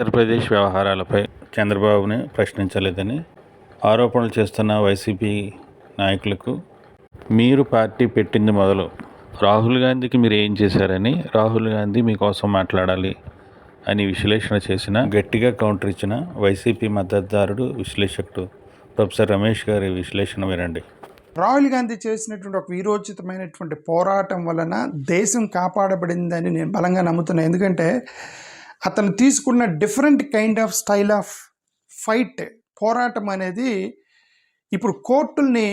ఆంధ్రప్రదేశ్ వ్యవహారాలపై చంద్రబాబుని ప్రశ్నించలేదని ఆరోపణలు చేస్తున్న వైసీపీ నాయకులకు మీరు పార్టీ పెట్టింది మొదలు. రాహుల్ గాంధీకి మీరు ఏం చేశారని రాహుల్ గాంధీ మీకోసం మాట్లాడాలి అని విశ్లేషణ చేసిన గట్టిగా కౌంటర్ ఇచ్చిన వైసీపీ మద్దతుదారుడు విశ్లేషకుడు ప్రొఫెసర్ రమేష్ గారి విశ్లేషణ వినండి. రాహుల్ గాంధీ చేసినటువంటి ఒక వీరోచితమైనటువంటి పోరాటం వలన దేశం కాపాడబడిందని నేను బలంగా నమ్ముతున్నాను ఎందుకంటే అతను తీసుకున్న different kind of style of fight పోరాటం అనేది ఇప్పుడు కోర్టుల్ని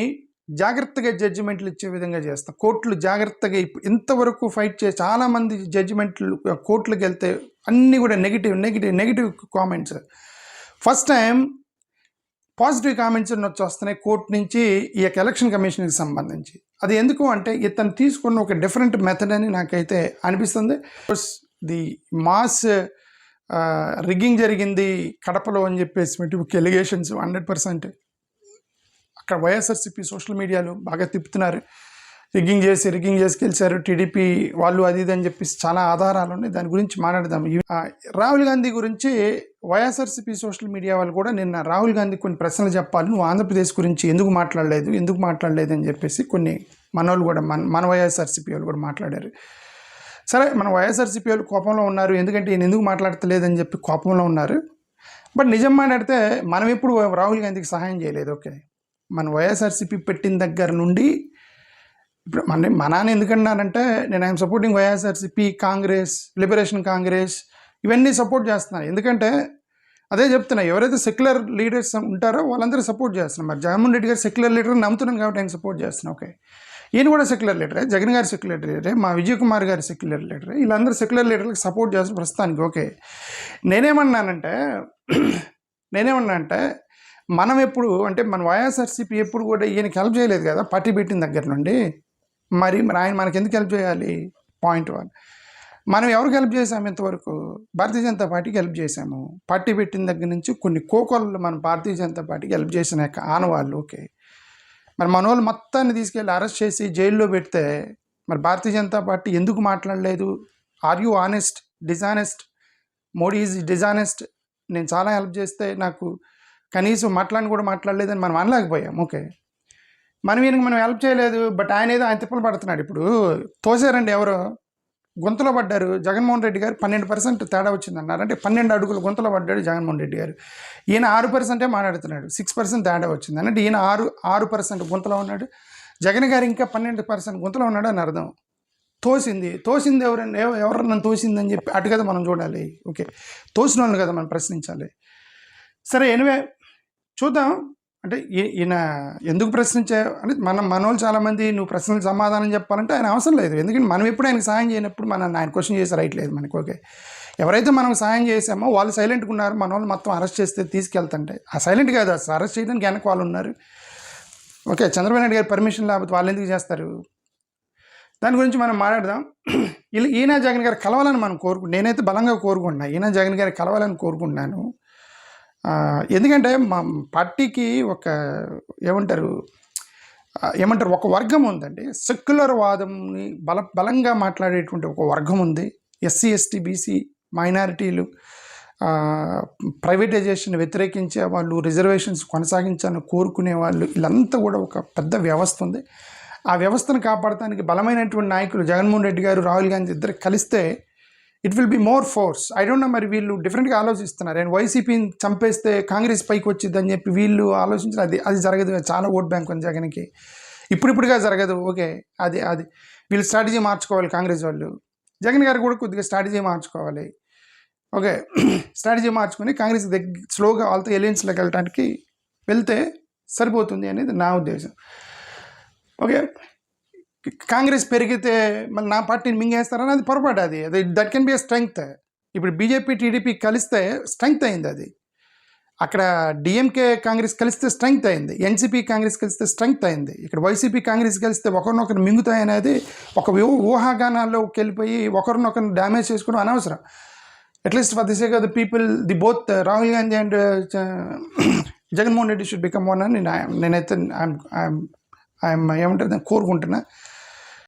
జాగ్రత్తగా జడ్జిమెంట్లు ఇచ్చే విధంగా చేస్తాం. కోర్టులు జాగ్రత్తగా ఇప్పుడు ఇంతవరకు ఫైట్ చేసి చాలామంది జడ్జిమెంట్లు కోర్టులకు వెళ్తే అన్నీ కూడా negative negative negative comments first time positive comments వచ్చి వస్తున్నాయి కోర్టు నుంచి ఈ యొక్క ఎలక్షన్ కమిషన్కి సంబంధించి. అది ఎందుకు అంటే ఇతను తీసుకున్న ఒక డిఫరెంట్ మెథడ్ అని నాకైతే అనిపిస్తుంది. ది మాస్ రిగ్గింగ్ జరిగింది కడపలో అని చెప్పేసి ఒక ఎలిగేషన్స్ హండ్రెడ్ పర్సెంట్. అక్కడ వైఎస్ఆర్సీపీ సోషల్ మీడియాలో బాగా తిప్పుతున్నారు. రిగ్గింగ్ చేసి రిగ్గింగ్ చేసి గెలిచారు టీడీపీ వాళ్ళు అది ఇది అని చెప్పేసి చాలా ఆధారాలు ఉన్నాయి. దాని గురించి మాట్లాడదాం. రాహుల్ గాంధీ గురించి వైఎస్ఆర్సీపీ సోషల్ మీడియా వాళ్ళు కూడా నిన్న రాహుల్ గాంధీ కొన్ని ప్రశ్నలు చెప్పాలి. నువ్వు ఆంధ్రప్రదేశ్ గురించి ఎందుకు మాట్లాడలేదు ఎందుకు మాట్లాడలేదు అని చెప్పేసి కొన్ని మనోళ్ళు కూడా మన మన వైఎస్ఆర్సీపీ వాళ్ళు కూడా మాట్లాడారు. సరే మన వైఎస్ఆర్సీపీ వాళ్ళు కోపంలో ఉన్నారు ఎందుకంటే ఈయన ఎందుకు మాట్లాడతలేదని చెప్పి కోపంలో ఉన్నారు. బట్ నిజం మాట్లాడితే మనం ఎప్పుడు రాహుల్ గాంధీకి సహాయం చేయలేదు ఓకే. మన వైఎస్ఆర్సీపీ పెట్టిన దగ్గర నుండి ఇప్పుడు మన మా నాన్న ఎందుకన్నానంటే నేను I'm supporting YSRCP Congress liberation Congress ఇవన్నీ సపోర్ట్ చేస్తున్నాను ఎందుకంటే అదే చెప్తున్నా ఎవరైతే సెక్యులర్ లీడర్స్ ఉంటారో వాళ్ళందరూ సపోర్ట్ చేస్తున్నారు. మరి జగన్మోహన్ రెడ్డి గారు సెక్యులర్ లీడర్ నమ్ముతున్నాను కాబట్టి ఆయన సపోర్ట్ చేస్తున్నాను ఓకే. ఈయన కూడా సెక్యులర్ లీడరే జగన్ గారి సెక్యులర్ లీడరే మా విజయ్ కుమార్ గారి సెక్యులర్ లీడరే వీళ్ళందరూ సెక్యులర్ లీడర్లకు సపోర్ట్ చేస్తున్న ప్రస్తుతానికి ఓకే. నేనేమన్నానంటే నేనేమన్నానంటే మనం ఎప్పుడు అంటే మన వైఎస్ఆర్సీపీ ఎప్పుడు కూడా ఈయనకి హెల్ప్ చేయలేదు కదా పార్టీ పెట్టిన దగ్గర నుండి. మరి మరి ఆయన మనకి ఎందుకు హెల్ప్ చేయాలి? పాయింట్ వన్ మనం ఎవరికి హెల్ప్ చేసాము ఇంతవరకు? భారతీయ జనతా పార్టీకి హెల్ప్ చేశాము. పార్టీ పెట్టిన దగ్గర నుంచి కొన్ని కోకొల్లు మనం భారతీయ జనతా పార్టీకి హెల్ప్ చేసిన యొక్క ఆనవాళ్ళు ఓకే. మరి మన వాళ్ళు మొత్తాన్ని తీసుకెళ్ళి అరెస్ట్ చేసి జైల్లో పెడితే మరి భారతీయ జనతా పార్టీ ఎందుకు మాట్లాడలేదు? Are you honest dishonest Modi is dishonest నేను చాలా హెల్ప్ చేస్తే నాకు కనీసం మాట్లాడిన కూడా మాట్లాడలేదని మనం అనలేకపోయాం. ఓకే మనం ఈయనకి మనం హెల్ప్ చేయలేదు బట్ ఆయన ఏదో ఆయన తిప్పలు పడుతున్నాడు. ఇప్పుడు తోసారండి ఎవరు? గుంతలో పడ్డారు జగన్మోహన్ రెడ్డి గారు పన్నెండు పర్సెంట్ తేడా వచ్చిందన్నారు. అంటే పన్నెండు అడుగులు గుంతలో పడ్డాడు జగన్మోహన్ రెడ్డి గారు. ఈయన ఆరు పర్సెంటే మాట్లాడుతున్నాడు. సిక్స్ పర్సెంట్ తేడా వచ్చింది. అంటే ఈయన ఆరు ఆరు పర్సెంట్ గుంతలో ఉన్నాడు. జగన్ గారు ఇంకా పన్నెండు పర్సెంట్ గుంతలో ఉన్నాడు అని అర్థం. తోసింది. తోసింది ఎవరన్నా ఎవ- ఎవరన్నా తోసిందని చెప్పి అటు కదా మనం చూడాలి. ఓకే. తోసిన వాళ్ళని కదా మనం ప్రశ్నించాలి. సరే ఎనివే చూద్దాం. అంటే ఈ- ఈయన ఎందుకు ప్రశ్నించా అంటే మనం మనోళ్ళు చాలామంది నువ్వు ప్రశ్నలకు సమాధానం చెప్పాలంటే ఆయన అవసరం లేదు. ఎందుకంటే మనం ఎప్పుడు ఆయనకు సాయం చేయనప్పుడు మనం ఆయన క్వశ్చన్ చేసే రైట్ లేదు మనకి ఓకే. ఎవరైతే మనం సాయం చేసామో వాళ్ళు సైలెంట్గా ఉన్నారు మన వాళ్ళు మొత్తం అరెస్ట్ చేస్తే తీసుకెళ్తుంటే. ఆ సైలెంట్ కాదు అసలు అరెస్ట్ చేయడానికి వెనక వాళ్ళు ఉన్నారు. ఓకే చంద్రబాబు నాయుడు గారి పర్మిషన్ లేకపోతే వాళ్ళు ఎందుకు చేస్తారు? దాని గురించి మనం మాట్లాడదాం. ఇలా ఈయన జగన్ గారు కలవాలని మనం కోరుకు నేనైతే బలంగా కోరుకుంటున్నా ఈయన జగన్ గారు కలవాలని కోరుకుంటున్నాను. ఎందుకంటే మా పార్టీకి ఒక ఏమంటారు ఏమంటారు ఒక వర్గం ఉందండి. సెక్యులర్ వాదంని బల బలంగా మాట్లాడేటువంటి ఒక వర్గం ఉంది. ఎస్సీ ఎస్టీ బీసీ మైనారిటీలు ప్రైవేటైజేషన్ వ్యతిరేకించే వాళ్ళు రిజర్వేషన్స్ కొనసాగించాలని కోరుకునే వాళ్ళు వీళ్ళంతా కూడా ఒక పెద్ద వ్యవస్థ ఉంది. ఆ వ్యవస్థను కాపాడటానికి బలమైనటువంటి నాయకులు జగన్మోహన్ రెడ్డి గారు రాహుల్ గాంధీ ఇద్దరు కలిస్తే it will be more force I don't know మరి వీళ్ళు డిఫరెంట్గా ఆలోచిస్తున్నారు. అండ్ వైసీపీని చంపేస్తే కాంగ్రెస్ పైకి వచ్చింది అని చెప్పి వీళ్ళు ఆలోచించిన అది అది జరగదు. చాలా ఓట్ బ్యాంక్ ఉంది జగన్కి. ఇప్పుడిప్పుడుగా జరగదు. ఓకే అది అది. వీళ్ళు స్ట్రాటజీ మార్చుకోవాలి కాంగ్రెస్ వాళ్ళు. జగన్ గారు కూడా కొద్దిగా స్ట్రాటజీ మార్చుకోవాలి. ఓకే స్ట్రాటజీ మార్చుకొని కాంగ్రెస్ దగ్గర స్లోగా వాళ్ళతో ఎలియన్స్లోకి వెళ్ళడానికి వెళ్తే సరిపోతుంది అనేది నా ఉద్దేశం. ఓకే. కాంగ్రెస్ పెరిగితే మళ్ళీ నా పార్టీని మింగేస్తారని అది పొరపాటు అది. అది that can be a strength ఇప్పుడు బీజేపీ టీడీపీ కలిస్తే స్ట్రెంగ్త్ అయింది అది. అక్కడ డిఎంకే కాంగ్రెస్ కలిస్తే స్ట్రెంగ్త్ అయింది. ఎన్సీపీ కాంగ్రెస్ కలిస్తే స్ట్రెంగ్త్ అయింది. ఇక్కడ వైసీపీ కాంగ్రెస్ కలిస్తే ఒకరినొకరు మింగుతాయనేది ఒక ఊ- ఊహాగానాల్లోకి వెళ్ళిపోయి ఒకరినొకరిని డ్యామేజ్ చేసుకోవడం అనవసరం. At least for the sake of the people the both Rahul Gandhi and Jaganmohan Reddy should become one అని నేను నేనైతే ఐఎమ్ ఐఎమ్ ఏమంటారు కోరుకుంటున్నా.